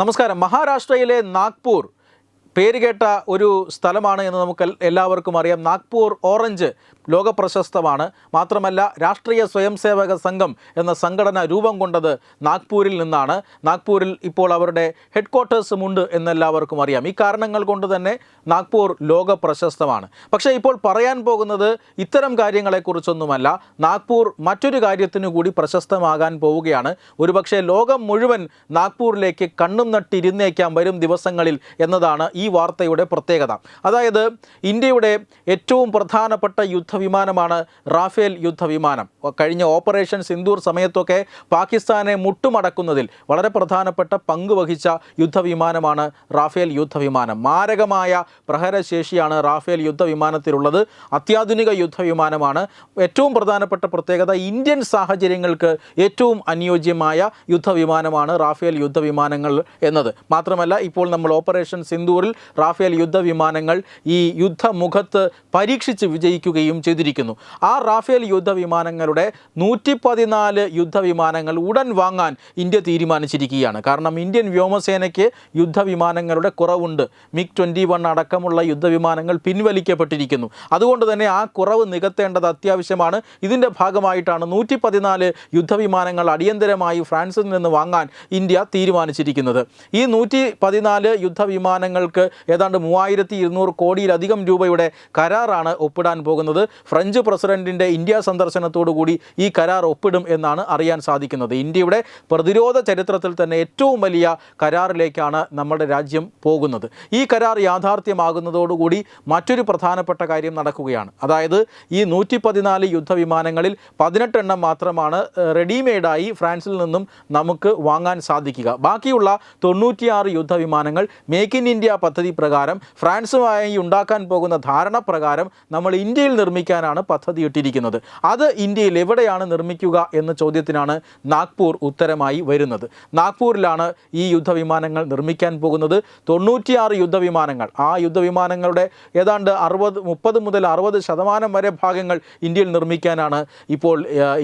നമസ്കാരം. മഹാരാഷ്ട്രയിലെ നാഗ്പൂർ പേരുകേട്ട ഒരു സ്ഥലമാണ് എന്ന് നമുക്ക് എല്ലാവർക്കും അറിയാം. നാഗ്പൂർ ഓറഞ്ച് ലോക പ്രശസ്തമാണ് മാത്രമല്ല രാഷ്ട്രീയ സ്വയംസേവക സംഘം എന്ന സംഘടന രൂപം കൊണ്ടത് നാഗ്പൂരിൽ നിന്നാണ്. നാഗ്പൂരിൽ ഇപ്പോൾ അവരുടെ ഹെഡ് ക്വാർട്ടേഴ്സും ഉണ്ട് എന്നെല്ലാവർക്കും അറിയാം. ഈ കാരണങ്ങൾ കൊണ്ട് തന്നെ നാഗ്പൂർ ലോക പ്രശസ്തമാണ് പക്ഷേ ഇപ്പോൾ പറയാൻ പോകുന്നത് ഇത്തരം കാര്യങ്ങളെക്കുറിച്ചൊന്നുമല്ല. നാഗ്പൂർ മറ്റൊരു കാര്യത്തിനു കൂടി പ്രശസ്തമാകാൻ പോവുകയാണ്. ഒരുപക്ഷെ ലോകം മുഴുവൻ നാഗ്പൂരിലേക്ക് കണ്ണും നട്ടിരുന്നേക്കാം വരും ദിവസങ്ങളിൽ എന്നതാണ് ഈ വാർത്തയുടെ പ്രത്യേകത. അതായത് ഇന്ത്യയുടെ ഏറ്റവും പ്രധാനപ്പെട്ട യുദ്ധവിമാനമാണ് റാഫേൽ യുദ്ധവിമാനം. കഴിഞ്ഞ ഓപ്പറേഷൻ സിന്ദൂർ സമയത്തൊക്കെ പാകിസ്ഥാനെ മുട്ടുമടക്കുന്നതിൽ വളരെ പ്രധാനപ്പെട്ട പങ്ക് വഹിച്ച യുദ്ധവിമാനമാണ് റാഫേൽ യുദ്ധവിമാനം. മാരകമായ പ്രഹരശേഷിയാണ് റാഫേൽ യുദ്ധവിമാനത്തിലുള്ളത്. അത്യാധുനിക യുദ്ധവിമാനമാണ്. ഏറ്റവും പ്രധാനപ്പെട്ട പ്രത്യേകത ഇന്ത്യൻ സാഹചര്യങ്ങൾക്ക് ഏറ്റവും അനുയോജ്യമായ യുദ്ധവിമാനമാണ് റാഫേൽ യുദ്ധവിമാനങ്ങൾ എന്നത്. മാത്രമല്ല ഇപ്പോൾ നമ്മൾ ഓപ്പറേഷൻ സിന്ദൂറിൽ റാഫേൽ യുദ്ധവിമാനങ്ങൾ ഈ യുദ്ധമുഖത്ത് പരീക്ഷിച്ച് വിജയിക്കുകയും ചെയ്തിരിക്കുന്നു. ആ റാഫേൽ യുദ്ധവിമാനങ്ങളുടെ നൂറ്റി പതിനാല് യുദ്ധവിമാനങ്ങൾ ഉടൻ വാങ്ങാൻ ഇന്ത്യ തീരുമാനിച്ചിരിക്കുകയാണ്. കാരണം ഇന്ത്യൻ വ്യോമസേനയ്ക്ക് യുദ്ധവിമാനങ്ങളുടെ കുറവുണ്ട്. മിഗ് ട്വന്റി വൺ അടക്കമുള്ള യുദ്ധവിമാനങ്ങൾ പിൻവലിക്കപ്പെട്ടിരിക്കുന്നു. അതുകൊണ്ട് തന്നെ ആ കുറവ് നികത്തേണ്ടത് അത്യാവശ്യമാണ്. ഇതിന്റെ ഭാഗമായിട്ടാണ് നൂറ്റി പതിനാല് യുദ്ധവിമാനങ്ങൾ അടിയന്തരമായി ഫ്രാൻസിൽ നിന്ന് വാങ്ങാൻ ഇന്ത്യ തീരുമാനിച്ചിരിക്കുന്നത്. ഈ നൂറ്റി പതിനാല് യുദ്ധവിമാനങ്ങൾക്ക് ഏതാണ്ട് മൂവായിരത്തി ഇരുന്നൂറ് കോടിയിലധികം രൂപയുടെ കരാറാണ് ഒപ്പിടാൻ പോകുന്നത്. ഫ്രഞ്ച് പ്രസിഡന്റിന്റെ ഇന്ത്യ സന്ദർശനത്തോടു കൂടി ഈ കരാർ ഒപ്പിടും എന്നാണ് അറിയാൻ സാധിക്കുന്നത്. ഇന്ത്യയുടെ പ്രതിരോധ ചരിത്രത്തിൽ തന്നെ ഏറ്റവും വലിയ കരാറിലേക്കാണ് നമ്മുടെ രാജ്യം പോകുന്നത്. ഈ കരാർ യാഥാർത്ഥ്യമാകുന്നതോടുകൂടി മറ്റൊരു പ്രധാനപ്പെട്ട കാര്യം നടക്കുകയാണ്. അതായത് ഈ നൂറ്റി പതിനാല് യുദ്ധവിമാനങ്ങളിൽ പതിനെട്ടെണ്ണം മാത്രമാണ് റെഡിമെയ്ഡായി ഫ്രാൻസിൽ നിന്നും നമുക്ക് വാങ്ങാൻ സാധിക്കുക. ബാക്കിയുള്ള തൊണ്ണൂറ്റിയാറ് യുദ്ധവിമാനങ്ങൾ മേക്ക് ഇൻ ഇന്ത്യ പദ്ധതി പ്രകാരം ഫ്രാൻസുമായി ഉണ്ടാക്കാൻ പോകുന്ന ധാരണ പ്രകാരം നമ്മൾ ഇന്ത്യയിൽ നിർമ്മിക്കാനാണ് പദ്ധതിയിട്ടിരിക്കുന്നത്. അത് ഇന്ത്യയിൽ എവിടെയാണ് നിർമ്മിക്കുക എന്ന ചോദ്യത്തിനാണ് നാഗ്പൂർ ഉത്തരമായി വരുന്നത്. നാഗ്പൂരിലാണ് ഈ യുദ്ധവിമാനങ്ങൾ നിർമ്മിക്കാൻ പോകുന്നത്. തൊണ്ണൂറ്റിയാറ് യുദ്ധവിമാനങ്ങൾ. ആ യുദ്ധവിമാനങ്ങളുടെ ഏതാണ്ട് അറുപത് മുപ്പത് മുതൽ അറുപത് ശതമാനം വരെ ഭാഗങ്ങൾ ഇന്ത്യയിൽ നിർമ്മിക്കാനാണ് ഇപ്പോൾ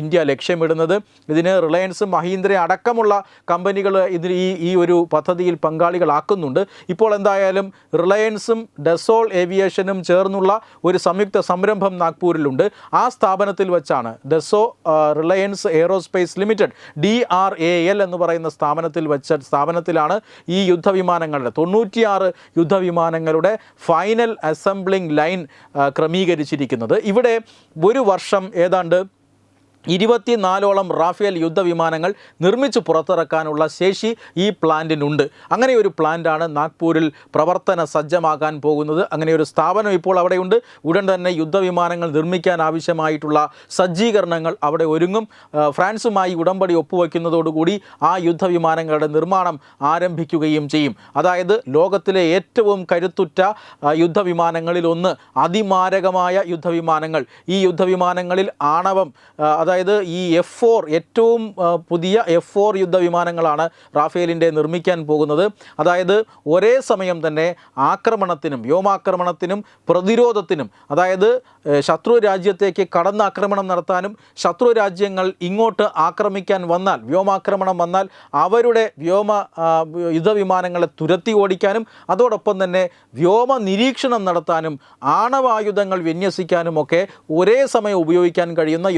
ഇന്ത്യ ലക്ഷ്യമിടുന്നത്. ഇതിന് റിലയൻസും മഹീന്ദ്ര അടക്കമുള്ള കമ്പനികൾ ഇതിൽ ഈ ഈ ഒരു പദ്ധതിയിൽ പങ്കാളികളാക്കുന്നുണ്ട്. ഇപ്പോൾ എന്തായാലും റിലയൻസും ഡെസോൾ ഏവിയേഷനും ചേർന്നുള്ള ഒരു സംയുക്ത സംരംഭം നാഗ്പൂരിലുണ്ട്. ആ സ്ഥാപനത്തിൽ വെച്ചാണ് Dassault Reliance aerospace limited D R A L എന്ന് പറയുന്ന സ്ഥാപനത്തിൽ വെച്ച സ്ഥാപനത്തിലാണ് ഈ യുദ്ധവിമാനങ്ങളുടെ തൊണ്ണൂറ്റിയാറ് യുദ്ധവിമാനങ്ങളുടെ ഫൈനൽ അസംബ്ലിംഗ് ലൈൻ ക്രമീകരിച്ചിരിക്കുന്നത്. ഇവിടെ ഒരു വർഷം ഏതാണ്ട് ഇരുപത്തിനാലോളം റാഫേൽ യുദ്ധവിമാനങ്ങൾ നിർമ്മിച്ച് പുറത്തിറക്കാനുള്ള ശേഷി ഈ പ്ലാന്റിനുണ്ട്. അങ്ങനെ ഒരു പ്ലാന്റാണ് നാഗ്പൂരിൽ പ്രവർത്തന സജ്ജമാകാൻ പോകുന്നത്. അങ്ങനെ ഒരു സ്ഥാപനം ഇപ്പോൾ അവിടെയുണ്ട്. ഉടൻ തന്നെ യുദ്ധവിമാനങ്ങൾ നിർമ്മിക്കാൻ ആവശ്യമായിട്ടുള്ള സജ്ജീകരണങ്ങൾ അവിടെ ഒരുങ്ങും. ഫ്രാൻസുമായി ഉടമ്പടി ഒപ്പുവയ്ക്കുന്നതോടുകൂടി ആ യുദ്ധവിമാനങ്ങളുടെ നിർമ്മാണം ആരംഭിക്കുകയും ചെയ്യും. അതായത് ലോകത്തിലെ ഏറ്റവും കരുത്തുറ്റ ഒന്ന് അതിമാരകമായ യുദ്ധവിമാനങ്ങൾ. ഈ യുദ്ധവിമാനങ്ങളിൽ ആണവം ആ, അതായത് ഈ എഫ് ഫോർ ഏറ്റവും പുതിയ എഫ് ഫോർ യുദ്ധവിമാനങ്ങളാണ് റാഫേലിന്റെ നിർമ്മിക്കാൻ പോകുന്നത്. അതായത് ഒരേ സമയം തന്നെ ആക്രമണത്തിനും വ്യോമാക്രമണത്തിനും പ്രതിരോധത്തിനും അതായത് ശത്രു രാജ്യത്തേക്ക് കടന്നാക്രമണം നടത്താനും ശത്രു രാജ്യങ്ങൾ ഇങ്ങോട്ട് ആക്രമിക്കാൻ വന്നാൽ വ്യോമാക്രമണം വന്നാൽ അവരുടെ വ്യോമ യുദ്ധവിമാനങ്ങളെ തുരത്തി ഓടിക്കാനും അതോടൊപ്പം തന്നെ വ്യോമ നിരീക്ഷണം നടത്താനും ആണവായുധങ്ങൾ വിന്യസിക്കാനും ഒക്കെ ഒരേ സമയം ഉപയോഗിക്കാൻ കഴിയുന്ന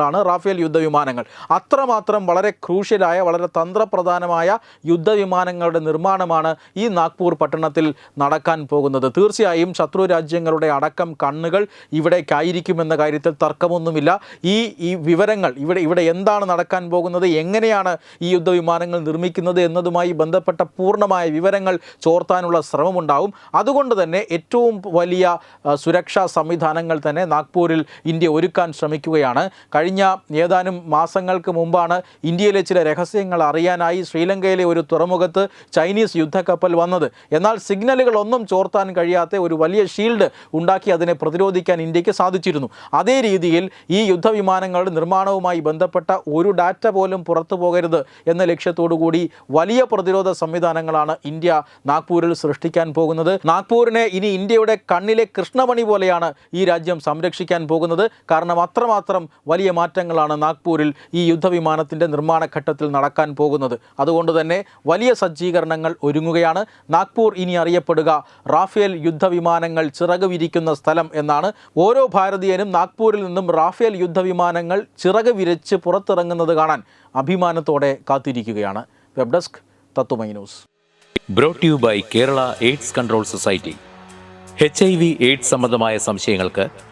യുദ്ധവിമാനങ്ങളാണ് റാഫേൽ യുദ്ധവിമാനങ്ങൾ. അത്രമാത്രം വളരെ ക്രൂഷ്യലായ വളരെ തന്ത്രപ്രധാനമായ യുദ്ധവിമാനങ്ങളുടെ നിർമ്മാണമാണ് ഈ നാഗ്പൂർ പട്ടണത്തിൽ നടക്കാൻ പോകുന്നത്. തീർച്ചയായും ശത്രു രാജ്യങ്ങളുടെ അടക്കം കണ്ണുകൾ ഇവിടേക്കായിരിക്കുമെന്ന കാര്യത്തിൽ തർക്കമൊന്നുമില്ല. ഈ ഈ വിവരങ്ങൾ ഇവിടെ ഇവിടെ എന്താണ് നടക്കാൻ പോകുന്നത് എങ്ങനെയാണ് ഈ യുദ്ധവിമാനങ്ങൾ നിർമ്മിക്കുന്നത് എന്നതുമായി ബന്ധപ്പെട്ട പൂർണമായ വിവരങ്ങൾ ചോർത്താനുള്ള ശ്രമമുണ്ടാവും. അതുകൊണ്ട് തന്നെ ഏറ്റവും വലിയ സുരക്ഷാ സംവിധാനങ്ങൾ തന്നെ നാഗ്പൂരിൽ ഇന്ത്യ ഒരുക്കാൻ ശ്രമിക്കുകയാണ്. കഴിഞ്ഞ ഏതാനും മാസങ്ങൾക്ക് മുമ്പാണ് ഇന്ത്യയിലെ ചില രഹസ്യങ്ങൾ അറിയാനായി ശ്രീലങ്കയിലെ ഒരു തുറമുഖത്ത് ചൈനീസ് യുദ്ധക്കപ്പൽ വന്നത്. എന്നാൽ സിഗ്നലുകളൊന്നും ചോർത്താൻ കഴിയാത്ത ഒരു വലിയ ഷീൽഡ് ഉണ്ടാക്കി അതിനെ പ്രതിരോധിക്കാൻ ഇന്ത്യയ്ക്ക് സാധിച്ചിരുന്നു. അതേ രീതിയിൽ ഈ യുദ്ധവിമാനങ്ങളുടെ നിർമ്മാണവുമായി ബന്ധപ്പെട്ട ഒരു ഡാറ്റ പോലും പുറത്തു പോകരുത് എന്ന ലക്ഷ്യത്തോടു കൂടി വലിയ പ്രതിരോധ സംവിധാനങ്ങളാണ് ഇന്ത്യ നാഗ്പൂരിൽ സൃഷ്ടിക്കാൻ പോകുന്നത്. നാഗ്പൂരിനെ ഇനി ഇന്ത്യയുടെ കണ്ണിലെ കൃഷ്ണമണി പോലെയാണ് ഈ രാജ്യം സംരക്ഷിക്കാൻ പോകുന്നത്. കാരണം അത്രമാത്രം വലിയ മാറ്റങ്ങളാണ് നാഗ്പൂരിൽ ഈ യുദ്ധവിമാനത്തിന്റെ നിർമ്മാണ ഘട്ടത്തിൽ നടക്കാൻ പോകുന്നത്. അതുകൊണ്ട് തന്നെ വലിയ സജ്ജീകരണങ്ങൾ ഒരുങ്ങുകയാണ്. നാഗ്പൂർ ഇനി അറിയപ്പെടുക റാഫേൽ യുദ്ധവിമാനങ്ങൾ ചിറക് വിരിക്കുന്ന സ്ഥലം എന്നാണ്. ഓരോ ഭാരതീയനും നാഗ്പൂരിൽ നിന്നും റാഫേൽ യുദ്ധവിമാനങ്ങൾ ചിറക് വിരിച്ച് പുറത്തിറങ്ങുന്നത് കാണാൻ അഭിമാനത്തോടെ കാത്തിരിക്കുകയാണ്. വെബ് ഡെസ്ക് തത്തുമൈ news. Brought you by Kerala AIDS control society H I V AIDS സംബന്ധമായ സംശയങ്ങൾക്ക്